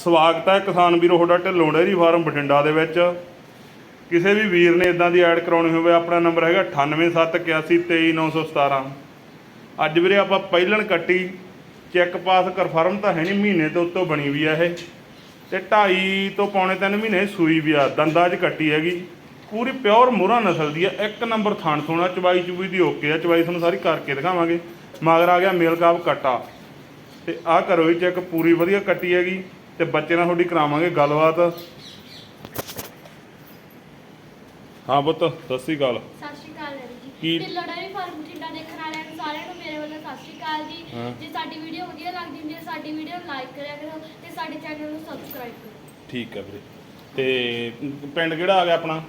ਸਵਾਗਤ ਹੈ ਕਿਸਾਨ ਵੀਰੋ, ਤੁਹਾਡਾ ਢਿੱਲੋਂ ਡੇਅਰੀ ਫਾਰਮ ਬਠਿੰਡਾ ਦੇ ਵਿੱਚ। ਕਿਸੇ ਵੀ ਵੀਰ ਨੇ ਇਦਾਂ ਦੀ ਐਡ ਕਰਾਉਣੀ ਹੋਵੇ, ਆਪਣਾ ਨੰਬਰ ਹੈਗਾ 9871823917 ਅੱਜ ਵੀਰੇ ਆਪਾਂ ਪਹਿਲਣ ਕੱਟੀ, ਚੈੱਕ ਪਾਸ ਕਨਫਰਮ ਤਾਂ ਹੈ ਨਹੀਂ, ਮਹੀਨੇ ਤੋਂ ਉੱਤੋਂ ਬਣੀ ਵੀ ਆ ਇਹ। ਤੇ 2.5 ਤੋਂ ਪੌਣੇ 3 ਮਹੀਨੇ ਸੂਈ ਵੀ ਆ, ਦੰਦਾਂ 'ਚ ਕੱਟੀ ਹੈਗੀ। ਪੂਰੀ ਪਿਓਰ ਮੋਹਰਾ ਨਸਲ ਦੀ ਆ, ਇੱਕ ਨੰਬਰ ਥਾਣ ਥੋਣਾ ਚਵਾਈ ਚੁਬਈ ਦੀ ਓਕੇ ਆ ਚਵਾਈ ਤੁਹਾਨੂੰ ਸਾਰੀ ਕਰਕੇ ਦਿਖਾਵਾਂਗੇ। ਮਗਰ ਆ ਗਿਆ ਮੇਲ ਕਾਪ ਕੱਟਾ। ਤੇ ਆਹ ਕਰੋ ਜੀ ਚੈੱਕ, ਪੂਰੀ ਵਧੀਆ ਕੱਟੀ ਹੈਗੀ। ਤੇ ਬੱਚੇ ਨਾਲ ਤੁਹਾਡੀ ਕਰਾਵਾਂਗੇ ਗੱਲਬਾਤ। ਹਾਂ ਪੁੱਤ ਸਤਿ ਸ੍ਰੀ ਅਕਾਲ। ਸਤਿ ਸ਼੍ਰੀ ਅਕਾਲ ਜੀ। ਕੀ- ਡੇਅਰੀ ਫਾਰਮ ਬਠਿੰਡਾ ਦੇਖਣ ਵਾਲਿਆਂ ਨੂੰ ਸਾਰਿਆਂ ਨੂੰ ਮੇਰੇ ਵੱਲੋਂ ਸਤਿ ਸ਼੍ਰੀ ਅਕਾਲ ਜੀ। ਹਾਂ। ਜੇ ਸਾਡੀ ਵੀਡੀਓ ਵਧੀਆ ਲੱਗਦੀ ਹੁੰਦੀ ਹੈ ਸਾਡੀ ਵੀਡੀਓ ਨੂੰ ਲਾਈਕ ਕਰਿਆ ਕਰੋ ਤੇ ਸਾਡੇ ਚੈਨਲ ਨੂੰ ਸਬਸਕ੍ਰਾਈਬ ਕਰੋ। ਠੀਕ ਹੈ ਵੀਰੇ। ਤੇ ਪਿੰਡ ਕਿਹੜਾ ਆ ਗਿਆ ਆਪਣਾ?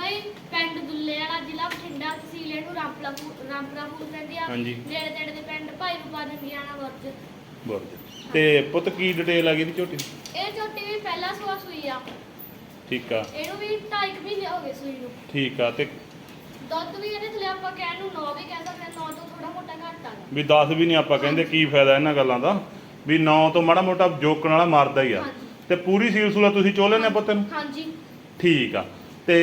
ਬਈ ਪਿੰਡ ਦੁੱਲੇ ਵਾਲਾ ਜ਼ਿਲ੍ਹਾ ਬਠਿੰਡਾ ਤਹਿਸੀਲ ਇਹਨੂੰ ਰਾਮਪੁਰਾ ਰਾਮਪੁਰਾ ਫੂਲ ਕਹਿੰਦੇ ਆ। ਹਾਂਜੀ। ਨੇੜੇ ਤੇੜੇ ਦੇ ਪਿੰਡ ਭਾਈ ਰੂਪਾ ਵਰਜ। ਤੇ ਪੁੱਤ ਕੀ ਡਿਟੇਲ ਆ ਗਈ ਦੀ ਝੋਟੀ ਦੀ? ਇਹ ਝੋਟੀ ਵੀ ਪਹਿਲਾ ਸੂਆ ਸੂਈ ਆ। ਠੀਕ ਆ। ਇਹਨੂੰ ਵੀ 2.5 ਮਹੀਨੇ ਹੋ ਗਏ ਸੂਈ ਨੂੰ। ਠੀਕ ਆ ਤੇ ਦੁੱਧ ਵੀ ਇਹਦੇ ਥੱਲੇ ਆਪਾਂ ਕਹਿਣ ਨੂੰ 9 ਵੀ ਕਹਿ ਸਕਦੇ ਹਾਂ 9 ਤੋਂ ਥੋੜਾ ਮੋਟਾ ਘੱਟ ਆ। ਵੀ 10 ਵੀ ਨਹੀਂ ਆਪਾਂ ਕਹਿੰਦੇ ਕੀ ਫਾਇਦਾ ਇਹਨਾਂ ਗੱਲਾਂ ਦਾ ਵੀ 9 ਤੋਂ ਮਾੜਾ ਮੋਟਾ ਜੋਕਣ ਵਾਲਾ ਮਾਰਦਾ ਹੀ ਆ। ਹਾਂਜੀ। ਤੇ ਪੂਰੀ ਸੀਲ ਸੂਲਾ ਤੁਸੀਂ ਚੋ ਲੈਣੇ ਪੁੱਤ ਨੂੰ ਹਾਂਜੀ। ਠੀਕ ਆ। ਤੇ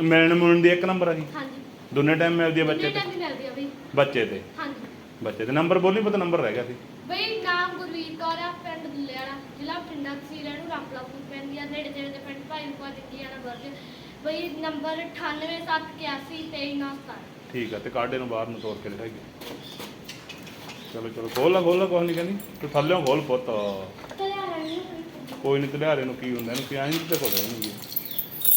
ਮਿਲਣ ਮੁਲਣ ਦੀ ਇੱਕ ਨੰਬਰ ਆ ਜੀ? ਹਾਂਜੀ। ਦੋਨੇ ਟਾਈਮ ਮਿਲਦੀ ਆ ਬੱਚੇ ਤੇ? ਟਾਈਮ ਮਿਲਦੀ ਆ ਬਈ ਬੱਚੇ ਤੇ? ਹਾਂਜੀ। ਬੱਚੇ ਤੇ। ਨੰਬਰ ਬੋਲੀ ਪਤਾ ਨੰਬਰ ਰਹਿ ਗਿਆ ਸੀ। ਬਈ ਨਾਮ ਗੁਰਵੀਰ ਕੌਰ ਆ, ਪਿੰਡ ਦੁੱਲੇ ਜ਼ਿਲ੍ਹਾ ਬਠਿੰਡਾ। ਤਹਿਸੀਲ ਨੂੰ ਰਾਮਪੁਰਾ ਪੈਂਦੀ ਆ ਨੇੜੇ ਤੇੜੇ ਦੇ ਪਿੰਡ ਭਾਈ ਰੂਪਾ ਜੱਗੀ ਆਣਾ ਵਰਜ ਬਈ ਨੰਬਰ 9871823917 ਠੀਕ ਆ, ਤੇ ਕਾਡੇ ਨੂੰ ਬਾਹਰ ਨੂੰ ਤੋੜ ਕੇ ਦਿਖਾਈਏ। ਚਲੋ ਚਲੋ, ਖੋਲ ਲਾ ਖੋਲ ਲਾ, ਕੁਛ ਨਹੀਂ ਕਹਿੰਦੀ। ਤੂੰ ਥੱਲੇੋਂ ਖੋਲ ਪੁੱਤ। ਕੋਈ ਨਹੀਂ ਤਲਿਆਰੇ ਨੂੰ ਕੀ ਹੁੰਦਾ, ਇਹਨੂੰ ਕੀ ਆਹੀਂ ਤੇ ਪਤਾ ਨਹੀਂ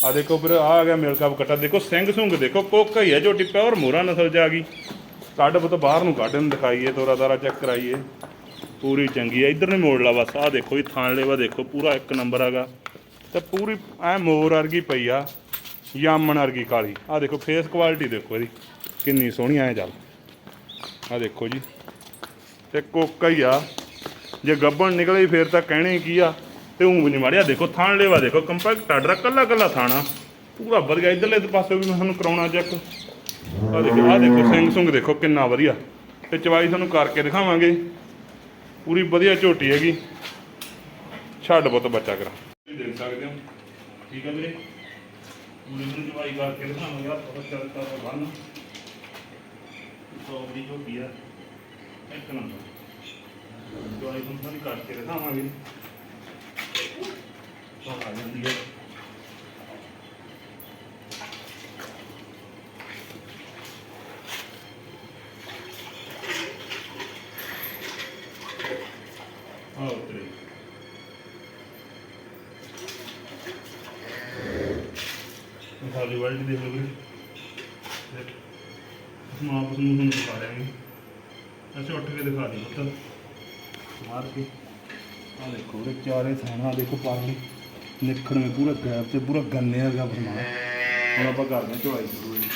ਆ ਦੇਖੋ ਫਿਰ ਆ ਗਿਆ ਮਿਲ ਕਾਪ ਕਟਾ। ਦੇਖੋ, ਸਿੰਘ ਸੁੰਗ ਦੇਖੋ ਕੋਕਾ ਹੀ ਹੈ ਝੋਟੀ ਪਿਓਰ ਮੋਰਾ ਨਸਲ ਚ ਆ ਗਈ। ਕੱਢ ਪੁੱਤ ਬਾਹਰ ਨੂੰ ਕੱਢ ਨੂੰ ਦਿਖਾਈਏ, ਤੋਰਾ ਤਾਰਾ ਚੈੱਕ ਕਰਾਈਏ। ਪੂਰੀ ਚੰਗੀ ਆ। ਇਧਰ ਨੇ ਮੋੜ ਲਾ ਬਸ ਆ ਦੇਖੋ ਇਹ ਥਾਣ ਲੈਵਾ ਦੇਖੋ, ਪੂਰਾ ਇੱਕ ਨੰਬਰ ਹੈਗਾ। ਤੇ ਪੂਰੀ ਐ ਮੋਰ ਵਰਗੀ ਪਈ ਆ, ਯਾਮਣ ਵਰਗੀ ਕਾਲੀ। ਆ ਦੇਖੋ ਫੇਸ ਕੁਆਲਿਟੀ ਦੇਖੋ ਇਹਦੀ, ਕਿੰਨੀ ਸੋਹਣੀ ਐ ਚੱਲ। ਆ ਦੇਖੋ ਜੀ, ਤੇ ਕੋਕਾ ਹੀ ਆ। ਜੇ ਗੱਬਣ ਨਿਕਲੇ ਫੇਰ ਤਾਂ ਕਹਿਣੇ ਕੀ ਆ, ਤੇ ਊਂ ਵੀ ਨਹੀਂ ਮਾੜਿਆ। ਦੇਖੋ ਥਾਣ ਲੈਵਾ ਦੇਖੋ ਕੰਪੈਕਟ ਆਡਰਾ ਕੱਲਾ ਕੱਲਾ ਥਾਣਾ ਪੂਰਾ ਵਧੀਆ, ਇਧਰਲੇ ਪਾਸੇ ਵੀ ਮੈਂ ਤੁਹਾਨੂੰ ਕਰਾਉਣਾ ਚੈੱਕ। ਆ ਦੇਖੋ ਆ ਦੇਖੋ ਸਿੰਘ ਸੁੰਗ ਦੇਖੋ, ਕਿੰਨਾ ਵਧੀਆ। ਤੇ ਚਵਾਈ ਤੁਹਾਨੂੰ ਕਰਕੇ ਦਿਖਾਵਾਂਗੇ। ਪੂਰੀ ਵਧੀਆ ਝੋਟੀ ਹੈਗੀ। ਛੱਡ ਪੁੱਤ ਬੱਚਾ ਕਰਾ। ਦੇਖ ਸਕਦੇ ਹੋ। ਠੀਕ ਹੈ ਵੀਰੇ। ਪੂਰੀ ਨੂੰ ਚਵਾਈ ਕਰਕੇ ਦਿਖਾਵਾਂਗੇ ਆ ਪਤਾ ਚੱਲਦਾ ਤਾਂ ਬੰਨ ਸੋ ਦੀ ਝੋਟੀ ਆ। ਇੱਕ ਨੰਬਰ। ਚਵਾਈ ਤੁਹਾਨੂੰ ਸਾਰੀ ਕਰਕੇ ਦਿਖਾਵਾਂਗੇ। ਸੋ ਆ ਜਾਂਦੀ ਹੈ ਆ ਉਤਰੇ ਖਾਲੀ ਦੇਖ ਲਓ ਵੀਰੇ ਮਾਂ ਆਪ ਨੂੰ ਹੁਣ ਦਿਖਾ ਰਹੇ ਹਾਂ ਅਸੀਂ ਉੱਠ ਕੇ ਦਿਖਾ ਦੀ ਪੁੱਤ। ਮਾਰ ਕੇ। ਆ ਦੇਖੋ ਵੀਰੇ ਚਾਰੇ ਥਾਣਾ ਦੇਖੋ ਪਾਣੀ ਨਿਖਣ ਮੇ ਪੂਰਾ ਗੈਪ ਤੇ, ਪੂਰਾ ਗੰਨਿਆ ਗਿਆ ਫਰਮਾਨ ਹੁਣ ਆਪਾਂ ਕਰਦੇ ਹਾਂ ਚੋਈ ਸ਼ੁਰੂ ਇਹਦੀ।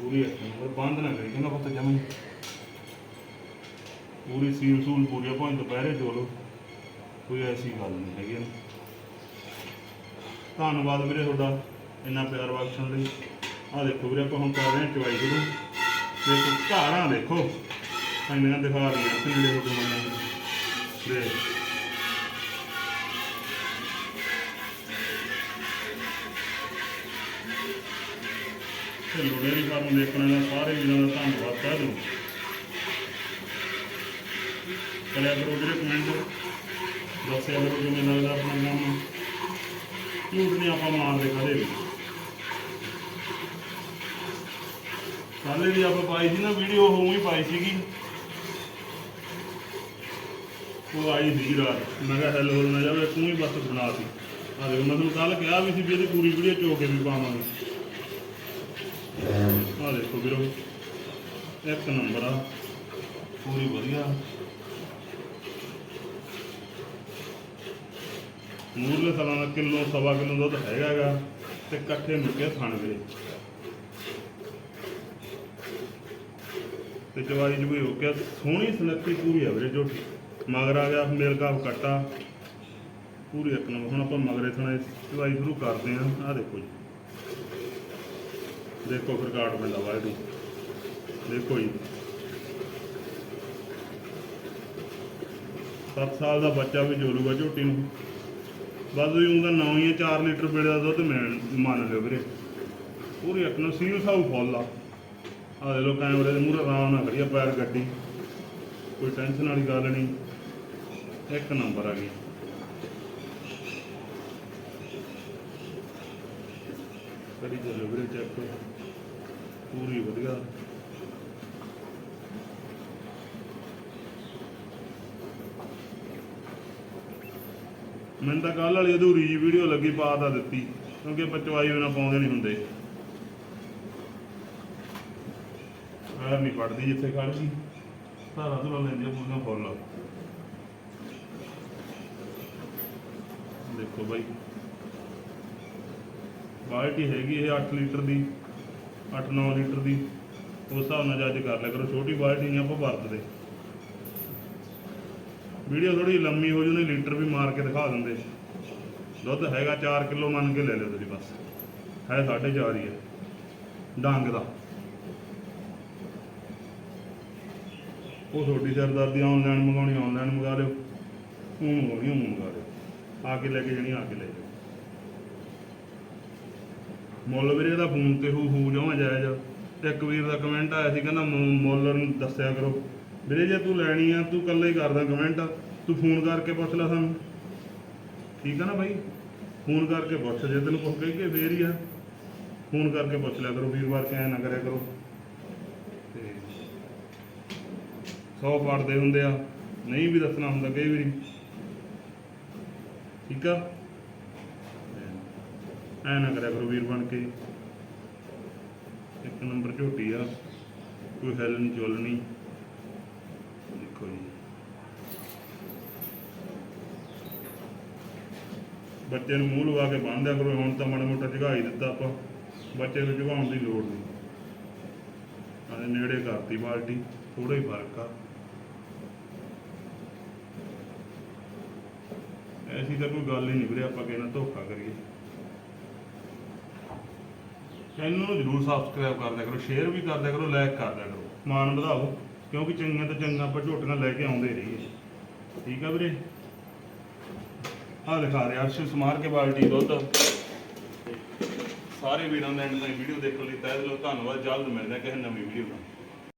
ਪੂਰੀ ਅੱਖਾਂ ਬੰਦ ਨਾ ਕਰੀ ਕਹਿੰਦਾ ਪੁੱਤ ਜਮਨ ਪੂਰੀ ਸੀਲ ਸੂਲ ਪੂਰੀ ਆਪਾਂ ਦੁਪਹਿਰੇ ਜੋਲੋ ਕੋਈ ਐਸੀ ਗੱਲ ਨਹੀਂ ਹੈਗੀ ਧੰਨਵਾਦ ਵੀਰੇ ਤੁਹਾਡਾ, ਇੰਨਾ ਪਿਆਰ ਬਖਸ਼ਣ ਲਈ। ਆ ਦੇਖੋ ਵੀਰੇ, ਆਪਾਂ ਹੁਣ ਕਰ ਰਹੇ ਹਾਂ ਚਵਾਈ ਸ਼ੁਰੂ। ਦੇਖੋ ਘਾਰਾਂ ਦੇਖੋ। ਇੰਨੀਆਂ ਦਿਖਾ ਰਹੀਆਂ ਸਿੰਗਲੇ ਹੋ ਗਏ ਦੇ ਤੇ ਲੋੜੇਰੀ ਫਾਰਮ ਦੇਖਣ ਵਾਲੇ ਸਾਰੇ ਵੀਰਾਂ ਦਾ ਧੰਨਵਾਦ ਕਹਿ ਦਿਓ। ਕਰਿਆ ਕਰੋ ਵੀਰੇ ਕਮੈਂਟ ਦੱਸਿਆ ਕਰੋ ਕਿਵੇਂ ਲੱਗਦਾ ਆਪਣਾ ਕੰਮ। ਝੂਠ ਨਹੀਂ ਆਪਾਂ ਮਾਰਦੇ ਕਦੇ ਵੀ ਕੱਲ੍ਹ ਵੀ ਆਪਾਂ ਪਾਈ ਸੀ ਨਾ ਵੀਡੀਓ, ਉਹ ਹੀ ਪਾਈ ਸੀਗੀ। ਉਹ ਆਈ ਸੀ ਰਾਤ। ਮੈਂ ਕਿਹਾ, ਹੈਲੋ ਨਾ ਜਾਵੇ, ਤੂੰ ਹੀ ਬਸ ਬਣਾ ਸੀ ਆ ਮੈਂ ਤੁਹਾਨੂੰ ਕੱਲ ਕਿਹਾ ਵੀ ਸੀ ਵੀ ਇਹਦੀ ਪੂਰੀ ਵੀਡੀਓ ਚੋ ਕੇ ਵੀ ਪਾਵਾਂਗੇ। ਆ ਦੇਖੋ ਵੀਰੋ, ਇੱਕ ਨੰਬਰ ਆ। ਪੂਰੀ ਵਧੀਆ। ਮੂਰਲੇ ਸਾਲਾਂ ਦਾ ਕਿਲੋ, ਸਵਾ ਕਿਲੋ ਦੁੱਧ ਹੈਗਾ ਗਾ ਤੇ ਇਕੱਠੇ ਮੁੱਕੇ ਥਣ ਵੀਰੇ। ਤੇ ਜਵਾਈ ਜੁਈ ਹੋ ਗਿਆ ਸੋਹਣੀ ਸੁਨੱਖੀ ਪੂਰੀ ਆ ਵੀਰੇ ਝੋਟੀ। ਮਗਰ ਆ ਗਿਆ ਮੇਲ ਕਾਪ ਕੱਟਾ ਪੂਰੀ ਇੱਕ ਨੰਬਰ। ਹੁਣ ਆਪਾਂ ਮਗਰੇ ਥਣੇ ਜਵਾਈ ਸ਼ੁਰੂ ਕਰਦੇ ਆਂ। ਆਹ ਦੇਖੋ ਜੀ। ਦੇਖੋ ਫਿਰ ਕਾਟ ਪੈਂਦਾ ਵਾਇਦੀ ਦੇਖੋ ਜੀ। 7 ਸਾਲ ਦਾ ਬੱਚਾ ਵੀ ਜੋਲੂਗਾ ਝੋਟੀ ਨੂੰ। ਬਸ ਵੀ ਉਹਦਾ 9 ਜਾਂ 4 ਲੀਟਰ ਪੇੜੇ ਦਾ ਦੁੱਧ ਮਿਲ ਮੰਨ ਲਿਓ ਵੀਰੇ। ਪੂਰੀ ਆਪਣਾ ਸੀਲ ਸਾਊ ਫੁੱਲ ਆ। ਆ ਦੇ ਲੋ ਕੈਮਰੇ ਦੇ ਮੂਹਰੇ ਆਰਾਮ ਨਾਲ ਖੜੀ ਆ ਪੈਰ ਗੱਡੀ। ਕੋਈ ਟੈਨਸ਼ਨ ਵਾਲੀ ਗੱਲ ਨਹੀਂ। ਇੱਕ ਨੰਬਰ ਆ ਗਈ। ਕਰੀ ਚੱਲੋ ਵੀਰੇ ਚੈੱਕ ਪੂਰੀ ਵਧੀਆ। ਮੈਨੂੰ ਤਾਂ ਕੱਲ ਵਾਲੀ ਅਧੂਰੀ ਵੀਡੀਓ ਲੱਗੀ, ਪਾ ਤਾਂ ਦਿੱਤੀ, ਕਿਉਂਕਿ ਪਚਵਾਈ ਬਿਨਾ ਪਾਉਂਦੇ ਨਹੀਂ ਹੁੰਦੇ। ਪੈਰ ਨਹੀਂ ਪੜਦੀ ਜਿੱਥੇ ਖੜ ਗਈ। ਸਾਰਾ ਧੁਲਾ ਲੈਂਦੇ ਪੂਰੀਆਂ ਫੁੱਲ। ਦੇਖੋ ਬਾਈ। ਬਾਲਟੀ ਹੈਗੀ ਇਹ 8 ਲੀਟਰ ਦੀ 8-9 ਲੀਟਰ ਦੀ। ਉਸ ਹਿਸਾਬ ਨਾਲ ਜੱਜ ਕਰ ਲਿਆ ਕਰੋ, ਛੋਟੀ ਬਾਲਟੀ ਨਹੀਂ ਆਪਾਂ ਵਰਤਦੇ। ਵੀਡੀਓ ਥੋੜੀ ਲੰਮੀ ਹੋ ਜੂ ਲੀਟਰ ਵੀ ਮਾਰ ਕੇ ਦਿਖਾ ਦਿੰਦੇ। ਦੁੱਧ ਹੈਗਾ 4 ਕਿਲੋ, ਮੰਨ ਕੇ ਲੈ ਲਿਓ ਤੁਸੀਂ ਬਸ। ਹੈ 4.5 ਹੀ ਹੈ। ਡੰਗ ਦਾ। ਉਹ ਤੁਹਾਡੀ ਸਰਦਾਰਦੀ ਆਨਲਾਈਨ ਮੰਗਾਉਣੀ ਆਨਲਾਈਨ ਮੰਗਾ ਲਿਓ। ਉਹ ਮੰਗਾਉਣੀ ਉਹ ਮੰਗਾ ਲਿਓ। ਆ ਕੇ ਲੈ ਕੇ ਜਾਣੀ, ਆ ਕੇ ਲੈ ਜਾਓ। ਮੁੱਲ ਵੀਰੇ ਦਾ ਫੋਨ ਤੇ ਹੂ ਹੂ ਜਮਾ ਜਾਇਜ਼ ਇੱਕ ਵੀਰ ਦਾ ਕਮੈਂਟ ਆਇਆ ਸੀ, ਕਹਿੰਦਾ ਮੁ- ਮੁੱਲ ਨੂੰ ਦੱਸਿਆ ਕਰੋ। ਵੀਰੇ, ਜੇ ਤੂੰ ਲੈਣੀ ਆ, ਤੂੰ ਇਕੱਲਾ ਹੀ ਕਰਦਾ ਕਮੈਂਟ ਤੂੰ ਫੋਨ ਕਰਕੇ ਪੁੱਛ ਲੈ ਸਾਨੂੰ। ਠੀਕ ਆ ਨਾ ਬਾਈ? ਫੋਨ ਕਰਕੇ ਪੁੱਛ, ਜੇ ਤੈਨੂੰ ਕੁਝ ਕਹੀ ਕਿ ਫੇਰ ਹੀ ਆ। ਫੋਨ ਕਰਕੇ ਪੁੱਛ ਲਿਆ ਕਰੋ, ਵੀਰਵਾਰ ਕਿ ਐ ਨਾ ਕਰਿਆ ਕਰੋ। ਤੇ 100 ਪੜਦੇ ਹੁੰਦੇ ਆ, ਨਹੀਂ ਵੀ ਦੱਸਣਾ ਹੁੰਦਾ ਕਈ ਵਾਰੀ। ਠੀਕ ਆ? ਐ ਨਾ ਕਰਿਆ ਕਰੋ ਵੀਰ ਬਣ ਕੇ। ਇੱਕ ਨੰਬਰ ਝੋਟੀ ਆ, ਕੋਈ ਹੱਲ ਨਹੀਂ ਚੁੱਲ ਨਹੀਂ ਦੇਖੋ ਜੀ ਬੱਚੇ ਨੂੰ ਮੂੰਹ ਲਵਾ ਕੇ ਬੰਨ੍ਹ ਦਿਆ ਕਰੋ, ਹੁਣ ਤਾਂ ਮਾੜਾ ਮੋਟਾ ਝਗਾ ਹੀ ਦਿੱਤਾ ਆਪਾਂ। ਬੱਚੇ ਨੂੰ ਝਗਾਉਣ ਦੀ ਲੋੜ ਨਹੀਂ। ਆਦੇ ਨੇੜੇ ਕਰਤੀ ਬਾਲਟੀ ਥੋੜਾ ਹੀ ਫ਼ਰਕ ਆ। ਐਸੀ ਤਾਂ ਕੋਈ ਗੱਲ ਹੀ ਨਹੀਂ ਵੀਰੇ, ਆਪਾਂ ਕਿਸੇ ਨਾਲ ਧੋਖਾ ਕਰੀਏ। ਚੈਨਲ ਨੂੰ ਜਰੂਰ ਸਬਸਕ੍ਰਾਈਬ ਕਰ ਦਿਆ ਕਰੋ ਸ਼ੇਅਰ ਵੀ ਕਰ ਦਿਆ ਕਰੋ ਲਾਈਕ ਕਰ ਦਿਆ ਕਰੋ। ਮਾਨ ਵਧਾਓ, ਕਿਉਂਕਿ ਚੰਗੀਆਂ ਤੋਂ ਚੰਗਾ ਆਪਾਂ ਝੋਟੀਆਂ ਲੈ ਕੇ ਆਉਂਦੇ ਰਹੀਏ। ਠੀਕ ਆ ਵੀਰੇ? ਆ ਦਿਖਾ ਰਿਹਾ, ਅਰਸ਼ ਸਮਾਰ ਕੇ ਬਾਲਟੀ ਦੁੱਧ। ਸਾਰੇ ਵੀਰਾਂ ਦਾ ਐਂਡ ਤਾਈਂ ਵੀਡੀਓ ਦੇਖਣ ਲਈ ਤਹਿ ਦਿਲੋਂ ਧੰਨਵਾਦ, ਜਲਦ ਮਿਲਦੇ ਹਾਂ ਕਿਸੇ ਨਵੀਂ ਵੀਡੀਓ ਨਾਲ।